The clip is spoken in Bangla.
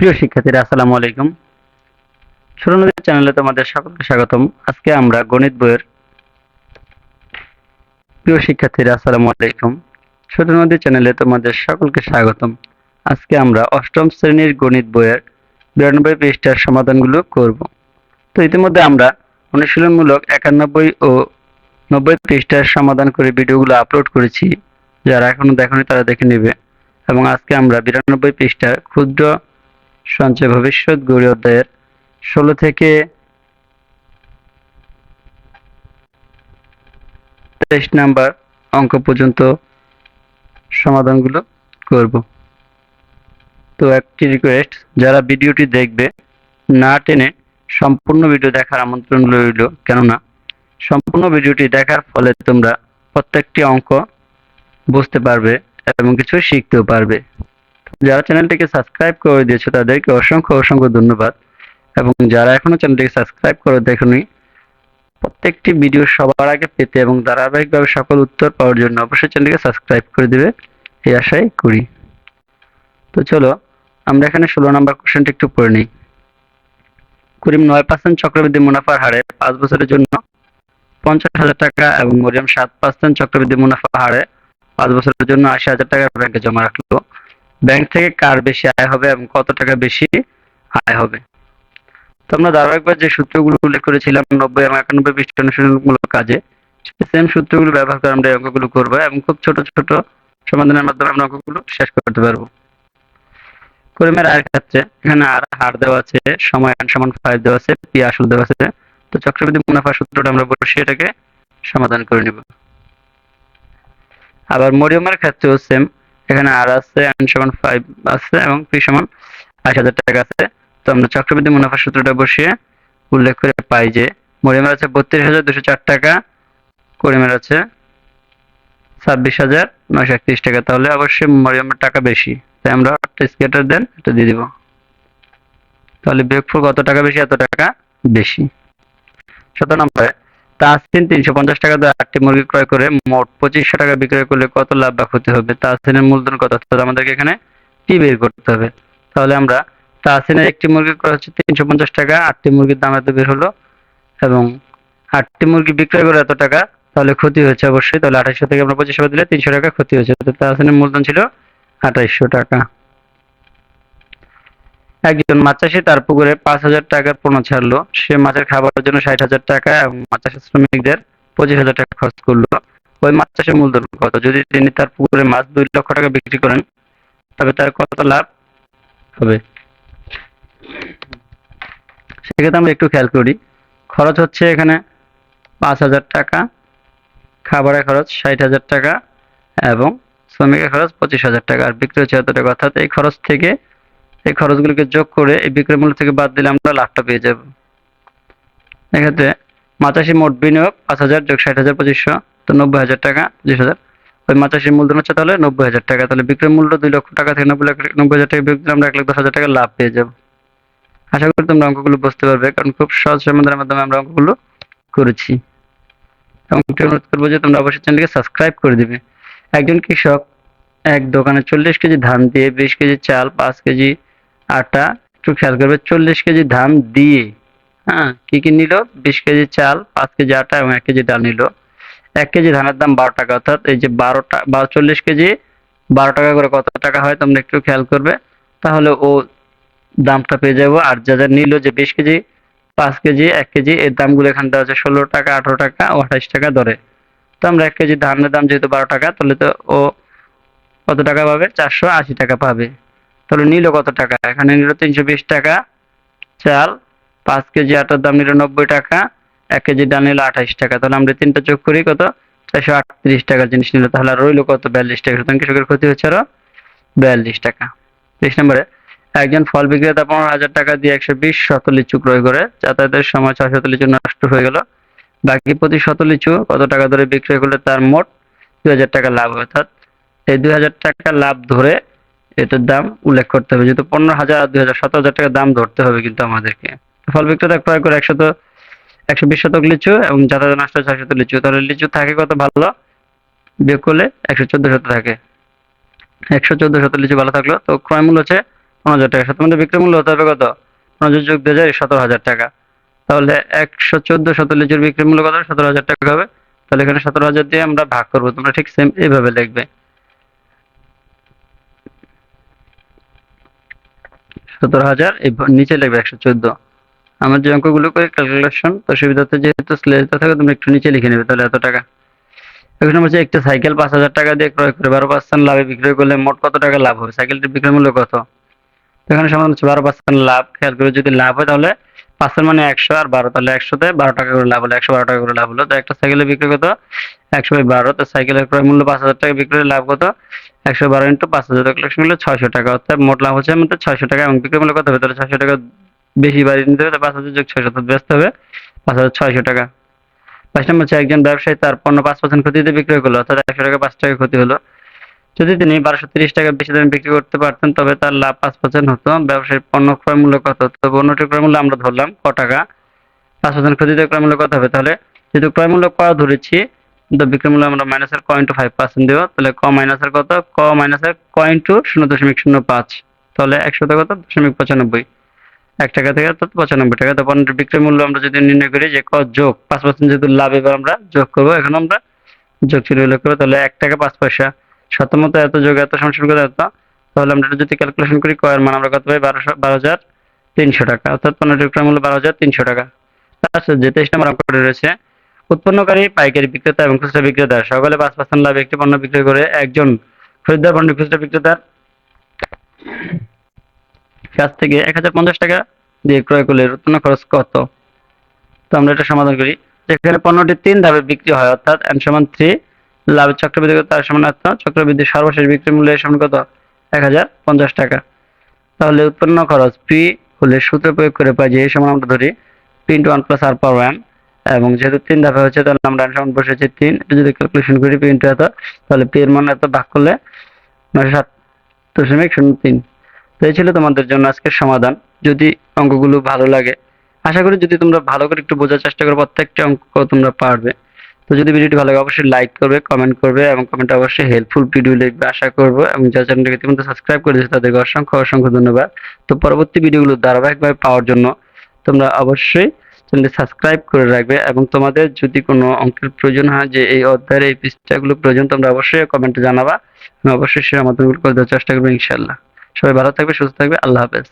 প্রিয় শিক্ষার্থীরা, আসসালামু আলাইকুম। নদীর চ্যানেলে তোমাদের সকলকে স্বাগতম। আজকে আমরা গণিত বইয়ের প্রিয় শিক্ষার্থীরা, আসসালামু আলাইকুম। ছোট চ্যানেলে তোমাদের সকলকে স্বাগতম। আজকে আমরা অষ্টম শ্রেণির গণিত বইয়ের বিরানব্বই পৃষ্ঠার সমাধানগুলো করব। তো ইতিমধ্যে আমরা অনুশীলনমূলক একানব্বই ও নব্বই পৃষ্ঠার সমাধান করে ভিডিওগুলো আপলোড করেছি। যারা এখনও দেখেনি তারা দেখে নেবে। এবং আজকে আমরা বিরানব্বই পৃষ্ঠার ক্ষুদ্র সঞ্চয় ভবিষ্যৎ গড়ি অধ্যায়ের ষোলো থেকে তেইশ নাম্বার অঙ্ক পর্যন্ত সমাধানগুলো করব। তো একটি রিকোয়েস্ট যারা ভিডিওটি দেখবে, না টেনে সম্পূর্ণ ভিডিও দেখার আমন্ত্রণ রইল। কেননা, সম্পূর্ণ ভিডিওটি দেখার ফলে তোমরা প্রত্যেকটি অঙ্ক বুঝতে পারবে এবং কিছু শিখতেও পারবে। যারা চ্যানেলটিকে সাবস্ক্রাইব করে দিয়েছে তাদেরকে অসংখ্য অসংখ্য ধন্যবাদ। এবং যারা এখনও চ্যানেলটিকে সাবস্ক্রাইব করে দেখুনি, প্রত্যেকটি ভিডিও সবার আগে পেতে এবং ধারাবাহিকভাবে সকল উত্তর পাওয়ার জন্য অবশ্যই চ্যানেলটিকে সাবস্ক্রাইব করে দেবে, এই আশাই করি। তো চলো, আমরা এখানে ষোলো নম্বর কোশ্চেনটি একটু পড়ে নিই। করিম নয় পার্সেন্ট চক্রবৃদ্ধি মুনাফার হারে পাঁচ বছরের জন্য পঞ্চাশ হাজার টাকা এবং মরিয়াম সাত পার্সেন্ট চক্রবৃদ্ধি মুনাফা হারে পাঁচ বছরের জন্য আশি হাজার টাকা ব্যাংকে জমা রাখল। ব্যাংক থেকে কার বেশি আয় হবে এবং কত টাকা বেশি আয় হবে? তো আমরা ধারাবাহিকভাবে যে সূত্রগুলো উল্লেখ করেছিলাম, নব্বই এবং একানব্বই পৃষ্ঠ অনুশীলনমূলক কাজে সেম সূত্রগুলো ব্যবহার করে আমরা এই অঙ্কগুলো করব এবং খুব ছোট ছোট সমাধানের মাধ্যমে আমরা অঙ্কগুলো শেষ করতে পারব। করিমের আয়ের ক্ষেত্রে এখানে আর হার দেওয়া আছে, সময় আন সমান ফাইভ দেওয়া আছে, পি আসল দেওয়া আছে। তো চক্রবৃদ্ধি মুনাফা সূত্রটা আমরা বসিয়ে এটাকে সমাধান করে নিব। আবার মরিয়মের ক্ষেত্রেও সেম এখানে আর আছে আন সমান ফাইভ আছে এবং পি সমান আশি হাজার টাকা আছে। তো আমরা চক্রবৃদ্ধি মুনাফা সূত্রটা বসিয়ে উল্লেখ করে পাই যে মরিয়মের আছে বত্রিশ হাজার দুশো চার টাকা, করিমের আছে ছাব্বিশ হাজার নয়শো একত্রিশ টাকা। তাহলে অবশ্যই মরিয়মের টাকা বেশি। তাই আমরা স্কেটার দেন, এটা দিয়ে দিব। তাহলে বিয়োগফল কত টাকা বেশি, এত টাকা বেশি। সতেরো নম্বরে তাহসিন তিনশো পঞ্চাশ টাকা দিয়ে আটটি মুরগি ক্রয় করে মোট পঁচিশশো টাকা বিক্রয় করলে কত লাভ বা ক্ষতি হবে? তাহসিনের মূলধন কত? অর্থাৎ আমাদেরকে এখানে টি বের করতে হবে? তাহলে আমরা তাহসিনের একটি মুরগি ক্রয় হচ্ছে তিনশো পঞ্চাশ টাকা, আটটি মুরগির দাম এত বের হলো এবং আটটি মুরগি বিক্রয় করে এত টাকা, তাহলে ক্ষতি হয়েছে অবশ্যই। তাহলে আঠাইশশো থেকে আমরা পঁচিশশো দিলে তিনশো টাকা ক্ষতি হয়েছে। তাহসিনের মূলধন ছিল আঠাইশশো টাকা। একজন মাছ চাষি তার পুকুরে পাঁচ হাজার টাকার পণ্য ছাড়লো। সে মাছের খাবারের জন্য ষাট হাজার টাকা এবং মাছ চাষের শ্রমিকদের পঁচিশ হাজার টাকা খরচ করল। ওই মাছ চাষের মূলধন কত? যদি তিনি তার পুকুরে মাছ দুই লক্ষ টাকা বিক্রি করেন, তবে তার কত লাভ হবে? সেক্ষেত্রে আমরা একটু খেয়াল করি। খরচ হচ্ছে এখানে পাঁচ হাজার টাকা, খাবারের খরচ ষাট হাজার টাকা এবং শ্রমিকের খরচ পঁচিশ হাজার টাকা। আর বিক্রি হচ্ছে অর্থাৎ এই খরচ থেকে এই খরচগুলোকে যোগ করে এই বিক্রয় মূল্য থেকে বাদ দিলে আমরা লাভটা পেয়ে যাব। এক্ষেত্রে মাচাশি মোট বিনিয়োগ পাঁচ হাজার যোগ ষাট হাজার পঁচিশশো, তো নব্বই হাজার টাকা, পঁচিশ হাজার। ওই মাচাশির মূলধন হচ্ছে তাহলে নব্বই হাজার টাকা, তাহলে বিক্রয় মূল্য দুই লক্ষ টাকা থেকে নব্বই লাখ নব্বই হাজার টাকা বিক্রি আমরা এক লাখ দশ হাজার টাকা লাভ পেয়ে যাব। আশা করি তোমরা অঙ্কগুলো বুঝতে পারবে, কারণ খুব সহজ সমাধানের মাধ্যমে আমরা অঙ্কগুলো করেছি। এবং অনুরোধ করব যে তোমরা অবশ্যই চ্যানেলকে সাবস্ক্রাইব করে দিবে। একজন কৃষক এক দোকানে চল্লিশ কেজি ধান দিয়ে বিশ কেজি চাল, পাঁচ কেজি আটা, একটু খেয়াল করবে, চল্লিশ কেজি ধান দিয়ে হ্যাঁ কি কি নিল? বিশ কেজি চাল, পাঁচ কেজি আটা এবং এক কেজি ডাল নিল। এক কেজি ধানের দাম বারো টাকা, অর্থাৎ এই যে বারোটা বারো চল্লিশ কেজি, বারো টাকা করে কত টাকা হয় তোমরা একটু খেয়াল করবে। তাহলে ও দামটা পেয়ে যাব। আর যা যা নিল যে বিশ কেজি, পাঁচ কেজি, এক কেজি, এর দামগুলো এখানে দেওয়া আছে ষোলো টাকা, আঠারো টাকা ও আঠাইশ টাকা ধরে তো আমরা এক কেজি ধানের দাম যেহেতু বারো টাকা, তাহলে তো ও কত টাকা পাবে? চারশো আশি টাকা পাবে। তাহলে নিল কত টাকা? এখানে নিল তিনশো বিশ টাকা। চাল, পাঁচ কেজি আটার দাম নিল নব্বই টাকা, এক কেজি ডাল নিল আঠাইশ টাকা। তাহলে আমরা তিনটা যোগ করি কত? চারশো আটত্রিশ টাকা জিনিস নিল। তাহলে আর রইল কত? বিয়াল্লিশ টাকা। সুতরাং কৃষকের ক্ষতি হচ্ছে আরও বিয়াল্লিশ টাকা। তেইশ নম্বরে, একজন ফল বিক্রেতা পনেরো হাজার টাকা দিয়ে একশো বিশ শত লিচু ক্রয় করে। যাতায়াতের সময় ছয় শত লিচু নষ্ট হয়ে গেল। বাকি প্রতি শত লিচু কত টাকা ধরে বিক্রয় করলে তার মোট দুই হাজার টাকা লাভ অর্থাৎ এই দুই হাজার টাকা লাভ ধরে এটার দাম উল্লেখ করতে হবে। যেহেতু পনেরো হাজার দুই হাজার, সতেরো হাজার টাকা দাম ধরতে হবে কিন্তু আমাদেরকে। ফল বিক্রেতা ক্রয় করে একশত, একশো বিশ শতক লিচু এবং যাতায়াত নষ্ট ছয় শত লিচু। তাহলে লিচু থাকে কত? ভালো। বিয়োগ করলে একশো চোদ্দ শত থাকে। একশো চোদ্দ শত লিচু ভালো থাকল। তো ক্রয় মূল্য হচ্ছে পনেরো হাজার টাকা। সতের মধ্যে বিক্রয় মূল্য হতে হবে কত? পনেরো যোগ দুই হাজার, সতেরো হাজার টাকা। তাহলে একশো চোদ্দ শত লিচুর বিক্রয় মূল্য কত? সতেরো হাজার টাকা হবে। তাহলে এখানে সতেরো হাজার দিয়ে আমরা ভাগ করব। তোমরা ঠিক সেম এইভাবে লিখবে। সতেরো হাজার নিচে লিখবে একশো চোদ্দ। আমার যে অঙ্কগুলো করে ক্যালকুলেশন তো সুবিধাতে যেহেতু স্লেজটা থাকে তুমি একটু নিচে লিখে নেবে, তাহলে এত টাকা। এখন হচ্ছে একটা সাইকেল পাঁচ হাজার টাকা দিয়ে ক্রয় করে, বারো পার্সেন্ট লাভে বিক্রয় করলে মোট কত টাকা লাভ হবে? সাইকেলটির বিক্রয় মূল্য কত? এখানে সমাধান হচ্ছে বারো পার্সেন্ট লাভ। খেয়াল করে যদি লাভ হয় তাহলে পার্সেন্ট মানে একশো আর বারো, তাহলে একশোতে বারো টাকা করে লাভ হলো, একশো বারো টাকা করে লাভ হলো। তো একটা সাইকেলের বিক্রি কত একশো বাই বারো, তো সাইকেলের ক্রয় মূল্য পাঁচ হাজার টাকা বিক্রয়ের লাভ কত? একশো বারো ইন্টু পাঁচ হাজার কালেকশন করলে ছয়শো টাকা। অর্থাৎ মোট লাভ হচ্ছে আমাদের ছয়শো টাকা, এবং বিক্রি মূল্য কত হবে? তাহলে ছয়শো টাকা বেশি বাড়িয়ে নিতে হবে পাঁচ হাজার যোগ ছয়শো ব্যস্ত হবে পাঁচ হাজার ছয়শো টাকা। পাঁচ নম্বর হচ্ছে একজন ব্যবসায়ী তার পণ্য পাঁচ পার্সেন্ট ক্ষতিতে বিক্রয় করল, অর্থাৎ একশো টাকা পাঁচ টাকা ক্ষতি হলো। যদি তিনি বারোশো তিরিশ টাকা বেশি দামে বিক্রি করতে পারতেন, তবে তার লাভ পাঁচ পার্সেন্ট হতো। ব্যবসায়ীর পণ্য ক্রয় মূল্য কত তো পণ্যটির ক্রয় মূল্য আমরা ধরলাম ক টাকা। পাঁচ পার্সেন্ট ক্ষতিতে ক্রয় মূল্য কত হবে? তাহলে যেহেতু ক্রয় মূল্য ক ধরেছি, তো বিক্রয় মূল্য আমরা মাইনাসের ক ইন্টু ফাইভ পার্সেন্ট দেবো। তাহলে ক মাইনাসের কত? ক মাইনাসের ক ইন্টু শূন্য দশমিক শূন্য পাঁচ। তাহলে একশোতে কত? দশমিক পঁচানব্বই। এক টাকা থেকে অর্থাৎ পঁচানব্বই টাকা। তো পণ্যটির বিক্রয় মূল্য আমরা যদি নির্ণয় করি যে ক যোগ, পাঁচ পার্সেন্ট যেহেতু লাভ এবার আমরা যোগ করব, এখন আমরা যোগ চিহ্ন করব, তাহলে এক টাকা পাঁচ পয়সা। শতমত এত যোগ, এত সংশোধন করে এত, তাহলে আমরা যদি ক্যালকুলেশন করি, কয়ের মান আমরা কত পাই? বারোশো বারো হাজার তিনশো টাকা। অর্থাৎ পণ্যটির ক্রয় মূল্য বারো হাজার তিনশো টাকা। আচ্ছা যে তেইশ নম্বর অঙ্কটি রয়েছে, উৎপন্নকারী, পাইকারি বিক্রেতা এবং খুচরা বিক্রেতা, সকলে পাঁচ পার্সেন্ট লাভ একটি পণ্য বিক্রয় করে একজন খরিদ্দার পণ্য খুচরা বিক্রেতার কাছ থেকে এক হাজার পঞ্চাশ টাকা দিয়ে ক্রয় করলে উৎপন্ন খরচ কত? তো আমরা এটা সমাধান করি। যেখানে পণ্যটি তিন ধাপে বিক্রি হয়, অর্থাৎ এন সমান থ্রি লাভ চক্রবৃদ্ধি কত? তার সমান অর্থ চক্রবৃদ্ধি সর্বশেষ বিক্রি মূল্য এর সমান কত? এক হাজার পঞ্চাশ টাকা। তাহলে উৎপন্ন খরচ পি হলে সূত্র প্রয়োগ করে পাই যে এই সমান আমরা ধরি P into one plus R power one এবং যেহেতু তিন ধাপে হচ্ছে তাহলে আমরা সমান বসেছি তিন। এটা যদি ক্যালকুলেশন করি পি ইন্টু এত, তাহলে পি এর মান এত ভাগ করলে নয়শো সাত দশমিক শূন্য তিন। তো এই ছিল তোমাদের জন্য আজকের সমাধান। যদি অঙ্কগুলো ভালো লাগে, আশা করি যদি তোমরা ভালো করে একটু বোঝার চেষ্টা করো, প্রত্যেকটা অঙ্ক তোমরা পারবে। তো যদি ভিডিওটি ভালো লাগে, অবশ্যই লাইক করবে কমেন্ট করবে এবং কমেন্টে অবশ্যই হেল্পফুল ভিডিও লিখবে আশা করব। এবং যারা চ্যানেলটাকে ইতিমধ্যে সাবস্ক্রাইব করে দিয়েছে, তাদেরকে অসংখ্য অসংখ্য ধন্যবাদ। তো পরবর্তী ভিডিওগুলো ধারাবাহিকভাবে পাওয়ার জন্য তোমরা অবশ্যই চ্যানেলটি সাবস্ক্রাইব করে রাখবে এবং তোমাদের যদি কোনো অঙ্কের প্রয়োজন হয় যে এই অধ্যায়ের এই পৃষ্ঠাগুলো প্রয়োজন, তোমরা অবশ্যই কমেন্টে জানাবা। আমি অবশ্যই সে সমাধানগুলো করে দেওয়ার চেষ্টা করব ইনশাল্লাহ সবাই ভালো থাকবে, সুস্থ থাকবে, আল্লাহ হাফেজ।